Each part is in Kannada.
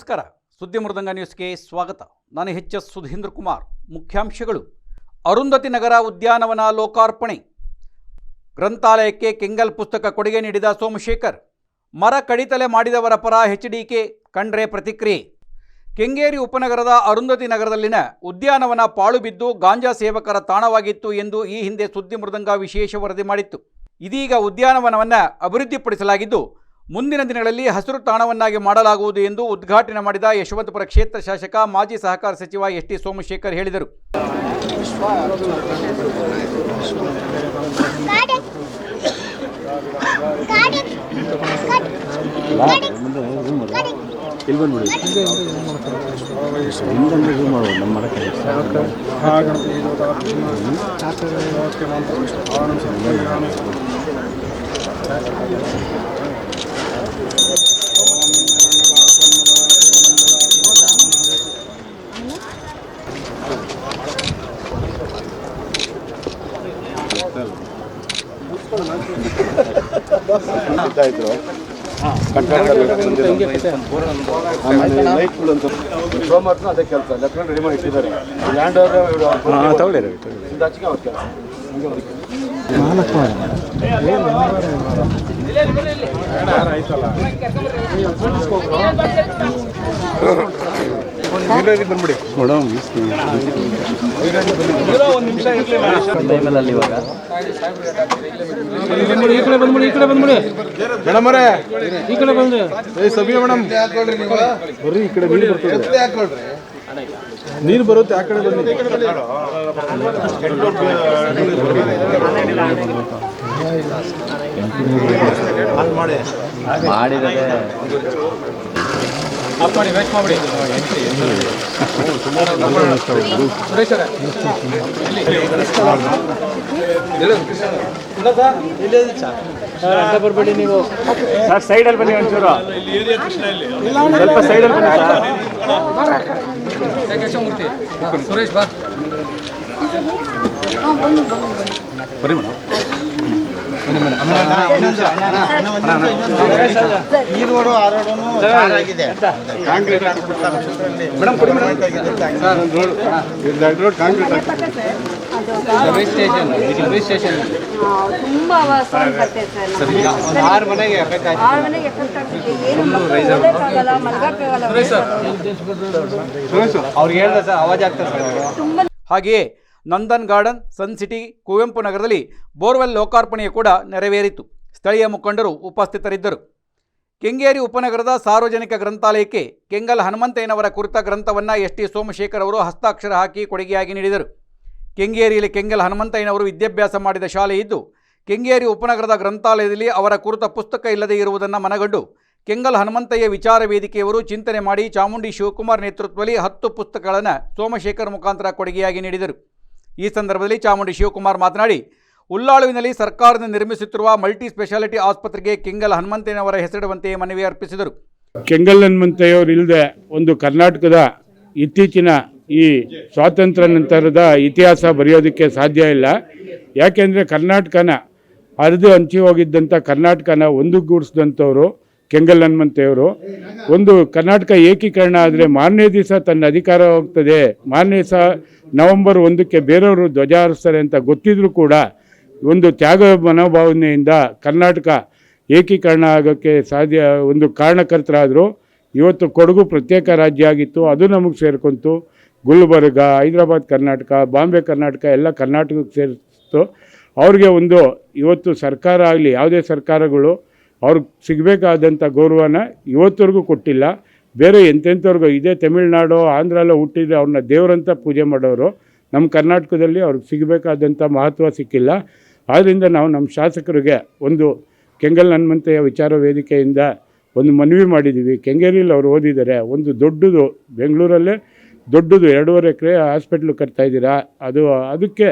ನಮಸ್ಕಾರ. ಸುದ್ದಿ ಮೃದಂಗ ನ್ಯೂಸ್ಗೆ ಸ್ವಾಗತ. ನಾನು ಹೆಚ್ ಎಸ್ ಸುಧೀಂದ್ರ ಕುಮಾರ್. ಮುಖ್ಯಾಂಶಗಳು. ಅರುಂಧತಿ ನಗರ ಉದ್ಯಾನವನ ಲೋಕಾರ್ಪಣೆ. ಗ್ರಂಥಾಲಯಕ್ಕೆ ಕೆಂಗಲ್ ಪುಸ್ತಕ ಕೊಡುಗೆ ನೀಡಿದ ಸೋಮಶೇಖರ್. ಮರ ಕಡಿತಲೆ ಮಾಡಿದವರ ಪರ ಎಚ್ ಡಿ ಕೆ ಕಂಡ್ರೆ ಪ್ರತಿಕ್ರಿಯೆ. ಕೆಂಗೇರಿ ಉಪನಗರದ ಅರುಂಧತಿ ನಗರದಲ್ಲಿನ ಉದ್ಯಾನವನ ಪಾಳು ಬಿದ್ದು ಗಾಂಜಾ ಸೇವಕರ ತಾಣವಾಗಿತ್ತು ಎಂದು ಈ ಹಿಂದೆ ಸುದ್ದಿ ಮೃದಂಗ ವಿಶೇಷ ವರದಿ ಮಾಡಿತ್ತು. ಇದೀಗ ಉದ್ಯಾನವನವನ್ನು ಅಭಿವೃದ್ಧಿಪಡಿಸಲಾಗಿದ್ದು ಮುಂದಿನ ದಿನಗಳಲ್ಲಿ ಹಸಿರು ತಾಣವನ್ನಾಗಿ ಮಾಡಲಾಗುವುದು ಎಂದು ಉದ್ಘಾಟನೆ ಮಾಡಿದ ಯಶವಂತಪುರ ಕ್ಷೇತ್ರ ಶಾಸಕ, ಮಾಜಿ ಸಹಕಾರ ಸಚಿವ ಎಸ್ ಟಿ ಸೋಮಶೇಖರ್ ಹೇಳಿದರು. ಇದ್ರು ಆಮೇಲೆ ಲೈಟ್ಗಳು ಅದೇ ಕೆಲಸ ಲೆಫ್ಟ್ ರೆಡಿ ಕೆಲಸ ಬಂದ್ಬಿಡಿ ಟೈಮಲ್ಲಿ ಇವಾಗ ಈ ಕಡೆ ಬಂದ್ಬಿಡಿ ಈ ಕಡೆ ಬಂದ್ಬಿಡಿ. ಮೇಡಮ್ ಅವರೇ. ಈ ಕಡೆ ಬಂದ್ರಿ ಏ ಮೇಡಮ್. ಬರ್ರಿ ಈ ಕಡೆ ನೀರು ಬರ್ತದೆ. ನೀರು ಬರುತ್ತೆ ಆ ಕಡೆ ಬನ್ನಿ. ಮಾಡಿದರೆ ಆಫ್ ಮಾಡಿ ವೇಸ್ಟ್ ಮಾಡ್ಬಿಡಿ ಸುರೇಶ್ ಅವರೇ ಬರಬೇಡಿ ನೀವು ಸರ್ ಸೈಡಲ್ಲಿ ಬನ್ನಿ ಒಂಚೂರು ಸ್ವಲ್ಪ ಸೈಡಲ್ಲಿ ಬನ್ನಿ ಸರ್ ಕೇಶವಮೂರ್ತಿ ಸುರೇಶ್ ಬಾ ಈ ರೋಡು ಆ ರೋಡನು ಆಗಿದೆ ಮೇಡಮ್ ಕೊಡಿ madam road concrete service station service station ತುಂಬಾ ಸೌಂಡ್ ಬರ್ತೈತೆ ಸರ್ ನಮ್ಗೆ. ಆರು ಮನೆಗೆ ಎಫೆಕ್ಟ್ ಆಯ್ತು ಆರು ಮನೆಗೆ ಎಫೆಕ್ಟ್ ಆಗ್ತಿದೆ ಏನು ಓದಕ್ಕಾಗಲ್ಲ ಮಲ್ಗಕ್ಕಾಗಲ್ಲ ಅವ್ರಿಗೆ ಹೇಳ್ದೆ ಸರ್ ಅವಾಜ್ ಆಗ್ತದೆ ಸರ್ ತುಂಬಾ ಹಾಗೆಯೇ Nandan Garden, Sun City, Kuvempu ನಗರದಲ್ಲಿ ಬೋರ್ವೆಲ್ ಲೋಕಾರ್ಪಣೆಯು ಕೂಡ ನೆರವೇರಿತು. ಸ್ಥಳೀಯ ಮುಖಂಡರು ಉಪಸ್ಥಿತರಿದ್ದರು. ಕೆಂಗೇರಿ ಉಪನಗರದ ಸಾರ್ವಜನಿಕ ಗ್ರಂಥಾಲಯಕ್ಕೆ ಕೆಂಗಲ್ ಹನುಮಂತಯ್ಯನವರ ಕುರಿತ ಗ್ರಂಥವನ್ನು ಎಸ್ ಟಿ ಸೋಮಶೇಖರ್ ಅವರು ಹಸ್ತಾಕ್ಷರ ಹಾಕಿ ಕೊಡುಗೆಯಾಗಿ ನೀಡಿದರು. ಕೆಂಗೇರಿಯಲ್ಲಿ ಕೆಂಗಲ್ ಹನುಮಂತಯ್ಯನವರು ವಿದ್ಯಾಭ್ಯಾಸ ಮಾಡಿದ ಶಾಲೆ ಇದ್ದು, ಕೆಂಗೇರಿ ಉಪನಗರದ ಗ್ರಂಥಾಲಯದಲ್ಲಿ ಅವರ ಕುರಿತ ಪುಸ್ತಕ ಇಲ್ಲದೆ ಇರುವುದನ್ನು ಮನಗಂಡು, ಕೆಂಗಲ್ ಹನುಮಂತಯ್ಯ ವಿಚಾರ ವೇದಿಕೆಯವರು ಚಿಂತನೆ ಮಾಡಿ ಚಾಮುಂಡಿ ಶಿವಕುಮಾರ್ ನೇತೃತ್ವದಲ್ಲಿ ಹತ್ತು ಪುಸ್ತಕಗಳನ್ನು ಸೋಮಶೇಖರ್ ಮುಖಾಂತರ ಕೊಡುಗೆಯಾಗಿ ನೀಡಿದರು. ಈ ಸಂದರ್ಭದಲ್ಲಿ ಚಾಮುಂಡಿ ಶಿವಕುಮಾರ್ ಮಾತನಾಡಿ, ಉಳ್ಳಾಳುವಿನಲ್ಲಿ ಸರ್ಕಾರದಿಂದ ನಿರ್ಮಿಸುತ್ತಿರುವ ಮಲ್ಟಿ ಸ್ಪೆಷಾಲಿಟಿ ಆಸ್ಪತ್ರೆಗೆ ಕೆಂಗಲ್ ಹನುಮಂತಯ್ಯನವರ ಹೆಸರಿಡುವಂತೆ ಮನವಿ ಅರ್ಪಿಸಿದರು. ಕೆಂಗಲ್ ಹನುಮಂತಯ್ಯವರು ಇಲ್ಲದೆ ಒಂದು ಕರ್ನಾಟಕದ ಇತ್ತೀಚಿನ ಈ ಸ್ವಾತಂತ್ರ್ಯ ನಂತರದ ಇತಿಹಾಸ ಬರೆಯೋದಕ್ಕೆ ಸಾಧ್ಯ ಇಲ್ಲ. ಯಾಕೆಂದರೆ ಕರ್ನಾಟಕನ ಹರಿದು ಹಂಚಿ ಹೋಗಿದ್ದಂಥ ಕರ್ನಾಟಕನ ಒಂದುಗೂಡಿಸಿದಂಥವ್ರು ಕೆಂಗಲ್ ಹನುಮಂತೆಯವರು ಒಂದು ಕರ್ನಾಟಕ ಏಕೀಕರಣ ಆದರೆ ಮಾರನೇ ದಿವಸ ತನ್ನ ಅಧಿಕಾರ ಹೋಗ್ತದೆ. ಮಾರನೇ ದಿವಸ ನವೆಂಬರ್ ಒಂದಕ್ಕೆ ಬೇರೆಯವರು ಧ್ವಜ ಹಾರಿಸ್ತಾರೆ ಅಂತ ಗೊತ್ತಿದ್ರೂ ಕೂಡ ಒಂದು ತ್ಯಾಗ ಮನೋಭಾವನೆಯಿಂದ ಕರ್ನಾಟಕ ಏಕೀಕರಣ ಆಗೋಕ್ಕೆ ಸಾಧ್ಯ, ಒಂದು ಕಾರಣಕರ್ತರಾದರು. ಇವತ್ತು ಕೊಡಗು ಪ್ರತ್ಯೇಕ ರಾಜ್ಯ ಆಗಿತ್ತು, ಅದು ನಮಗೆ ಸೇರ್ಕೊಂತು. ಗುಲ್ಬರ್ಗ, ಹೈದರಾಬಾದ್ ಕರ್ನಾಟಕ, ಬಾಂಬೆ ಕರ್ನಾಟಕ ಎಲ್ಲ ಕರ್ನಾಟಕಕ್ಕೆ ಸೇರಿಸ್ತು. ಅವ್ರಿಗೆ ಒಂದು, ಇವತ್ತು ಸರ್ಕಾರ ಆಗಲಿ, ಯಾವುದೇ ಸರ್ಕಾರಗಳು ಅವ್ರಿಗೆ ಸಿಗಬೇಕಾದಂಥ ಗೌರವನ ಇವತ್ತವರೆಗೂ ಕೊಟ್ಟಿಲ್ಲ. ಬೇರೆ ಎಂತೆಂಥವ್ರಿಗೂ ಇದೇ, ತಮಿಳ್ನಾಡು ಆಂಧ್ರ ಹುಟ್ಟಿದ್ರೆ ಅವ್ರನ್ನ ದೇವರಂತ ಪೂಜೆ ಮಾಡೋರು ನಮ್ಮ ಕರ್ನಾಟಕದಲ್ಲಿ ಅವ್ರಿಗೆ ಸಿಗಬೇಕಾದಂಥ ಮಹತ್ವ ಸಿಕ್ಕಿಲ್ಲ. ಆದ್ದರಿಂದ ನಾವು ನಮ್ಮ ಶಾಸಕರಿಗೆ ಒಂದು ಕೆಂಗಲ್ ಹನ್ಮಂತೆಯ ವಿಚಾರ ವೇದಿಕೆಯಿಂದ ಒಂದು ಮನವಿ ಮಾಡಿದ್ದೀವಿ ಕೆಂಗೇರಿಯಲ್ಲಿ ಅವ್ರು ಓದಿದ್ದಾರೆ. ಒಂದು ದೊಡ್ಡದು, ಬೆಂಗಳೂರಲ್ಲೇ ದೊಡ್ಡದು ಎರಡೂವರೆ ಎಕರೆ ಹಾಸ್ಪಿಟ್ಲು ಕಟ್ತಾ ಇದ್ದೀರಾ? ಅದು, ಅದಕ್ಕೆ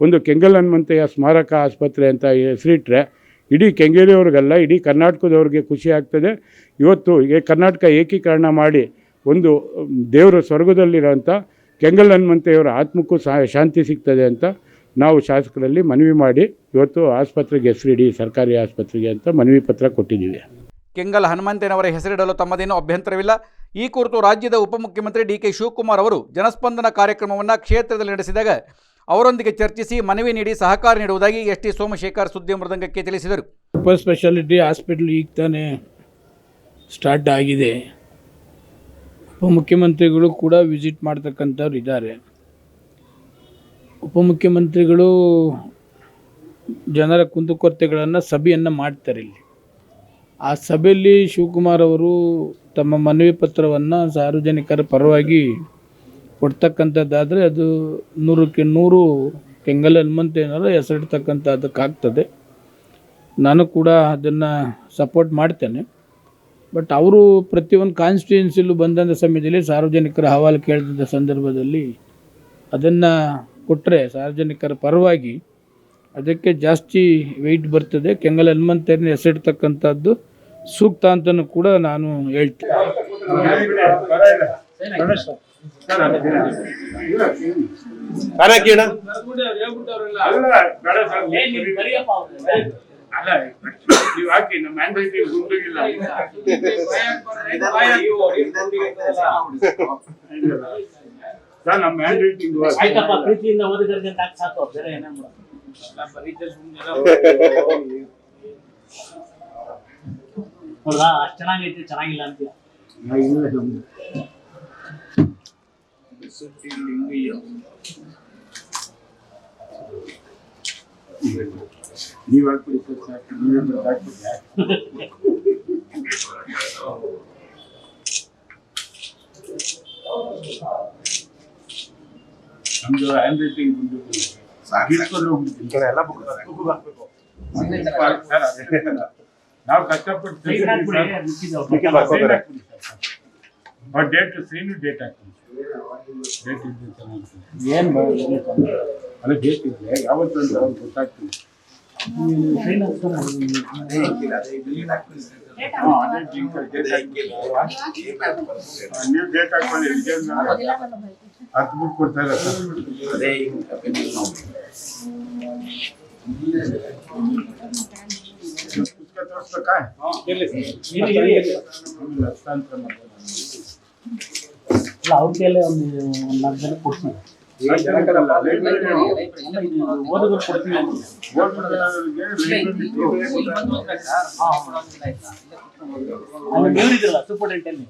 ಒಂದು ಕೆಂಗಲ್ ಹನ್ಮಂತೆಯ ಸ್ಮಾರಕ ಆಸ್ಪತ್ರೆ ಅಂತ ಹೆಸರಿಟ್ರೆ ಇಡೀ ಕೆಂಗೇರಿಯವ್ರಿಗಲ್ಲ, ಇಡೀ ಕರ್ನಾಟಕದವ್ರಿಗೆ ಖುಷಿ ಆಗ್ತದೆ. ಇವತ್ತು ಈ ಕರ್ನಾಟಕ ಏಕೀಕರಣ ಮಾಡಿ ಒಂದು ದೇವರು ಸ್ವರ್ಗದಲ್ಲಿರೋಂಥ ಕೆಂಗಲ್ ಹನುಮಂತೆಯವರ ಆತ್ಮಕ್ಕೂ ಸಹ ಶಾಂತಿ ಸಿಗ್ತದೆ ಅಂತ ನಾವು ಶಾಸಕರಲ್ಲಿ ಮನವಿ ಮಾಡಿ ಇವತ್ತು ಆಸ್ಪತ್ರೆಗೆ ಹೆಸರಿಡಿ ಸರ್ಕಾರಿ ಆಸ್ಪತ್ರೆಗೆ ಅಂತ ಮನವಿ ಪತ್ರ ಕೊಟ್ಟಿದ್ದೀವಿ. ಕೆಂಗಲ್ ಹನುಮಂತೇನವರ ಹೆಸರಿಡಲು ತಮ್ಮದೇನೂ ಅಭ್ಯಂತರವಿಲ್ಲ. ಈ ಕುರಿತು ರಾಜ್ಯದ ಉಪಮುಖ್ಯಮಂತ್ರಿ ಡಿ ಕೆ ಶಿವಕುಮಾರ್ ಅವರು ಜನಸ್ಪಂದನ ಕಾರ್ಯಕ್ರಮವನ್ನು ಕ್ಷೇತ್ರದಲ್ಲಿ ನಡೆಸಿದಾಗ ಅವರೊಂದಿಗೆ ಚರ್ಚಿಸಿ ಮನವಿ ನೀಡಿ ಸಹಕಾರ ನೀಡುವುದಾಗಿ ಎಸ್ ಟಿ ಸೋಮಶೇಖರ್ ಸುದ್ದಿ ಮೃದಂಗಕ್ಕೆ ತಿಳಿಸಿದರು. ಸೂಪರ್ ಸ್ಪೆಷಾಲಿಟಿ ಹಾಸ್ಪಿಟಲ್ ಈಗ ತಾನೇ ಸ್ಟಾರ್ಟ್ ಆಗಿದೆ. ಉಪಮುಖ್ಯಮಂತ್ರಿಗಳು ಕೂಡ ವಿಸಿಟ್ ಮಾಡ್ತಕ್ಕಂಥವ್ರು ಇದ್ದಾರೆ. ಉಪಮುಖ್ಯಮಂತ್ರಿಗಳು ಜನರ ಕುಂದುಕೊರತೆಗಳನ್ನು ಸಭೆಯನ್ನು ಮಾಡ್ತಾರೆ ಇಲ್ಲಿ. ಆ ಸಭೆಯಲ್ಲಿ ಶಿವಕುಮಾರ್ ಅವರು ತಮ್ಮ ಮನವಿ ಪತ್ರವನ್ನು ಸಾರ್ವಜನಿಕರ ಪರವಾಗಿ ಕೊಡ್ತಕ್ಕಂಥದ್ದಾದರೆ ಅದು ನೂರಕ್ಕೆ ನೂರು ಕೆಂಗಲ್ ಹನುಮಂತ ಏನಾರು ಹೆಸರಿಡ್ತಕ್ಕಂಥ ಹೆಸರಿಡ್ತಕ್ಕಂಥದ್ದಕ್ಕಾಗ್ತದೆ. ನಾನು ಕೂಡ ಅದನ್ನು ಸಪೋರ್ಟ್ ಮಾಡ್ತೇನೆ. ಬಟ್ ಅವರು ಪ್ರತಿಯೊಂದು ಕಾನ್ಸ್ಟಿಟ್ಯೂನ್ಸಿಲೂ ಬಂದಂಥ ಸಮಯದಲ್ಲಿ ಸಾರ್ವಜನಿಕರ ಅಹವಾಲು ಕೇಳಿದ ಸಂದರ್ಭದಲ್ಲಿ ಅದನ್ನು ಕೊಟ್ಟರೆ ಸಾರ್ವಜನಿಕರ ಪರವಾಗಿ ಅದಕ್ಕೆ ಜಾಸ್ತಿ ವೆಯ್ಟ್ ಬರ್ತದೆ. ಕೆಂಗಲ್ ಹನುಮಂತನ ಹೆಸರಿಡ್ತಕ್ಕಂಥದ್ದು ಸೂಕ್ತ ಅಂತಲೂ ಕೂಡ ನಾನು ಹೇಳ್ತೇನೆ. ಅಲ್ಲ ಬೇಡ ಸರ್ ಅಲ್ಲ ನೀವು ಹಾಕಿ ನಮ್ಮ ಹ್ಯಾಂಡ್ ರೈಟಿಂಗ್ ಗುಂಡಿಗಿಲ್ಲ ಸರ್ ನಮ್ಮ ಹ್ಯಾಂಡ್ ರೈಟಿಂಗ್ ಆಯ್ತಪ್ಪ ಪ್ರೀತಿಯಿಂದ ಓದಿದ್ರೆ ಸಾಕು ಬೇರೆ ಏನೇನು ಹೌದಾ ಅಷ್ಟು ಚೆನ್ನಾಗೈತಿ ಚೆನ್ನಾಗಿಲ್ಲ ಅಂತೀಯ ನೀವು ಹಾಕ್ಬಿಡಿ ಸರ್ ಸಾಕು ನೀವೇ ಹಾಕ್ಬಿಡಿ ನಮ್ದು ಹ್ಯಾಂಡ್ ರೈಟಿಂಗ್ ಗುಂಡು ಗಿಟ್ಕೊಂಡು ಹೋಗ್ಬಿಡ್ತೀನಿ ಎಲ್ಲ ನಾವು ಕಷ್ಟಪಟ್ಟು ಡೇಟ್ ಸೀನು ಡೇಟ್ ಹಾಕ್ತೀನಿ ಡೇಟ್ ಇದ್ದು ಚೆನ್ನಾಗ್ತದೆ ಏನು ಅಲ್ಲ ಡೇಟ್ ಇದೆ ಯಾವತ್ತು ಅಂತ ಅವ್ರಿಗೆ ಗೊತ್ತಾಗ್ತದೆ ಹಾ, ಅದೇ ಜಿಂಕ ಡೇಟ್ ಹಾಕ್ಬಿಟ್ಟು ನೀವು ಡೇಟ್ ಹಾಕೊಳ್ಳಿ ವಿಜಯ್ ಹತ್ತು ಬುಕ್ ಕೊಡ್ತಾರೆ ಸರ್ ಪುಸ್ತಕ ತೋರಿಸ್ಬೇಕಾ ಆಮೇಲೆ ಹಸ್ತಾಂತರ ಮಾಡ್ತಾರೆ ಅಲ್ಲ ಅವ್ರ ಕೈಯಲ್ಲೇ ಒಂದು ಒಂದು ನಾಲ್ಕು ಜನ ಕೊಡ್ತೀನಿ ಓದಿದ್ರು ಕೊಡ್ತೀನಿ ಅಂತ. ಅಲ್ಲಿ ನೀವು ಇದ್ರಲ್ಲ ಸೂಪರ್ಟೆಂಟಲ್ಲಿ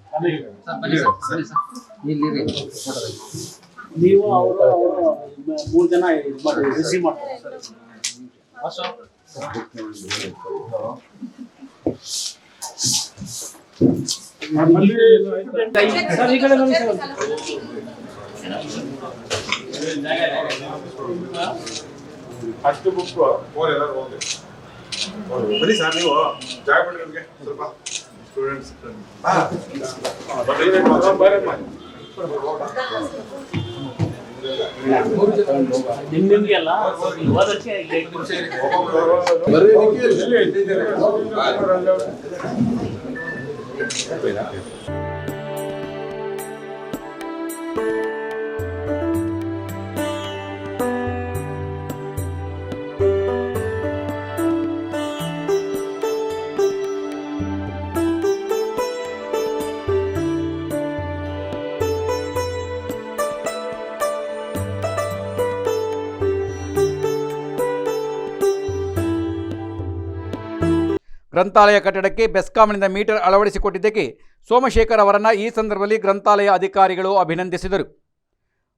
ನೀವು ಅವರು ಅವರು ಮೂರು ಜನ ಇದು ಮಾಡಿ ರಿಸೀವ್ ಮಾಡ್ತಾರೆ. ಸರ್ ಈ ಬುಕ್ ಬನ್ನಿ ಎಲ್ಲ ಹೋಗಿ ಬುಕ್ ಬನ್ನಿ ಸರ್ ನೀವು. ಜಾಗ ಬಿಡಿ ನಮ್ಗೆ. ಸ್ವಲ್ಪ ಸ್ಟೂಡೆಂಟ್ಸ್ ನಿಮ್ ನಿಮ್ಗೆಲ್ಲ ಇಲ್ಲಿ ಓದಕ್ಕೆ ಇಲ್ಲಿ ಗ್ರಂಥಾಲಯ ಕಟ್ಟಡಕ್ಕೆ ಬೆಸ್ಕಾಂನಿಂದ ಮೀಟರ್ ಅಳವಡಿಸಿಕೊಟ್ಟಿದ್ದಕ್ಕೆ ಸೋಮಶೇಖರ್ ಅವರನ್ನು ಈ ಸಂದರ್ಭದಲ್ಲಿ ಗ್ರಂಥಾಲಯ ಅಧಿಕಾರಿಗಳು ಅಭಿನಂದಿಸಿದರು.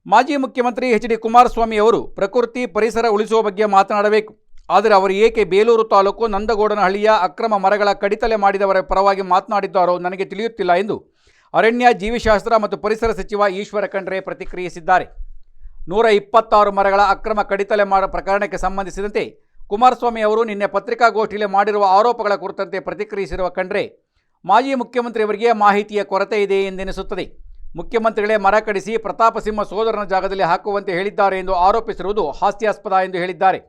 ಮಾಜಿ ಮುಖ್ಯಮಂತ್ರಿ ಎಚ್ ಡಿ ಕುಮಾರಸ್ವಾಮಿ ಅವರು ಪ್ರಕೃತಿ ಪರಿಸರ ಉಳಿಸುವ ಬಗ್ಗೆ ಮಾತನಾಡಬೇಕು. ಆದರೆ ಅವರು ಏಕೆ ಬೇಲೂರು ತಾಲೂಕು ನಂದಗೌಡನಹಳ್ಳಿಯ ಅಕ್ರಮ ಮರಗಳ ಕಡಿತಲೆ ಮಾಡಿದವರ ಪರವಾಗಿ ಮಾತನಾಡಿದ್ದಾರೋ ನನಗೆ ತಿಳಿಯುತ್ತಿಲ್ಲ ಎಂದು ಅರಣ್ಯ ಜೀವಿಶಾಸ್ತ್ರ ಮತ್ತು ಪರಿಸರ ಸಚಿವ ಈಶ್ವರ ಖಂಡ್ರೆ ಪ್ರತಿಕ್ರಿಯಿಸಿದ್ದಾರೆ. ನೂರ ಇಪ್ಪತ್ತಾರು ಮರಗಳ ಅಕ್ರಮ ಕಡಿತಲೆ ಮಾಡ ಪ್ರಕರಣಕ್ಕೆ ಸಂಬಂಧಿಸಿದಂತೆ ಕುಮಾರಸ್ವಾಮಿ ಅವರು ನಿನ್ನೆ ಪತ್ರಿಕಾಗೋಷ್ಠಿಯಲ್ಲಿ ಮಾಡಿರುವ ಆರೋಪಗಳ ಕುರಿತಂತೆ ಪ್ರತಿಕ್ರಿಯಿಸಿರುವ ಖಂಡ್ರೆ, ಮಾಜಿ ಮುಖ್ಯಮಂತ್ರಿಯವರಿಗೆ ಮಾಹಿತಿಯ ಕೊರತೆ ಇದೆ ಎಂದೆನಿಸುತ್ತದೆ. ಮುಖ್ಯಮಂತ್ರಿಗಳೇ ಮರ ಕಡಿಸಿ ಪ್ರತಾಪ ಸಿಂಹ ಸೋದರನ ಜಾಗದಲ್ಲಿ ಹಾಕುವಂತೆ ಹೇಳಿದ್ದಾರೆ ಎಂದು ಆರೋಪಿಸಿರುವುದು ಹಾಸ್ಯಾಸ್ಪದ ಎಂದು ಹೇಳಿದ್ದಾರೆ.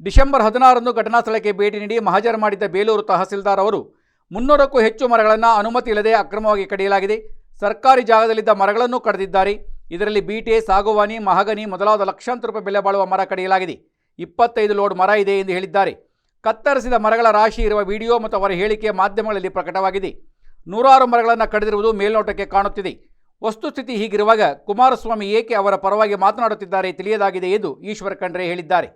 ಡಿಸೆಂಬರ್ ಹದಿನಾರರಂದು ಘಟನಾ ಸ್ಥಳಕ್ಕೆ ಭೇಟಿ ನೀಡಿ ಮಹಜರ್ ಮಾಡಿದ್ದ ಬೇಲೂರು ತಹಸೀಲ್ದಾರ್ ಅವರು, ಮುನ್ನೂರಕ್ಕೂ ಹೆಚ್ಚು ಮರಗಳನ್ನು ಅನುಮತಿ ಇಲ್ಲದೆ ಅಕ್ರಮವಾಗಿ ಕಡಿಯಲಾಗಿದೆ. ಸರ್ಕಾರಿ ಜಾಗದಲ್ಲಿದ್ದ ಮರಗಳನ್ನು ಕಡಿದಿದ್ದಾರೆ. ಇದರಲ್ಲಿ ಬೀಟೆ, ಸಾಗುವಾನಿ, ಮಹಗನಿ ಮೊದಲಾದ ಲಕ್ಷಾಂತರ ರೂಪಾಯಿ ಬೆಲೆ ಬಾಳುವ ಮರ ಕಡಿಯಲಾಗಿದೆ. ಇಪ್ಪತ್ತೈದು ಲೋಡ್ ಮರ ಇದೆ ಎಂದು ಹೇಳಿದ್ದಾರೆ. ಕತ್ತರಿಸಿದ ಮರಗಳ ರಾಶಿ ಇರುವ ವಿಡಿಯೋ ಮತ್ತು ಅವರ ಹೇಳಿಕೆ ಮಾಧ್ಯಮಗಳಲ್ಲಿ ಪ್ರಕಟವಾಗಿದೆ. ನೂರಾರು ಮರಗಳನ್ನು ಕಡಿದಿರುವುದು ಮೇಲ್ನೋಟಕ್ಕೆ ಕಾಣುತ್ತಿದೆ. ವಸ್ತುಸ್ಥಿತಿ ಹೀಗಿರುವಾಗ ಕುಮಾರಸ್ವಾಮಿ ಏಕೆ ಅವರ ಪರವಾಗಿ ಮಾತನಾಡುತ್ತಿದ್ದಾರೆ ತಿಳಿಯದಾಗಿದೆ ಎಂದು ಈಶ್ವರ ಖಂಡ್ರೆ ಹೇಳಿದ್ದಾರೆ.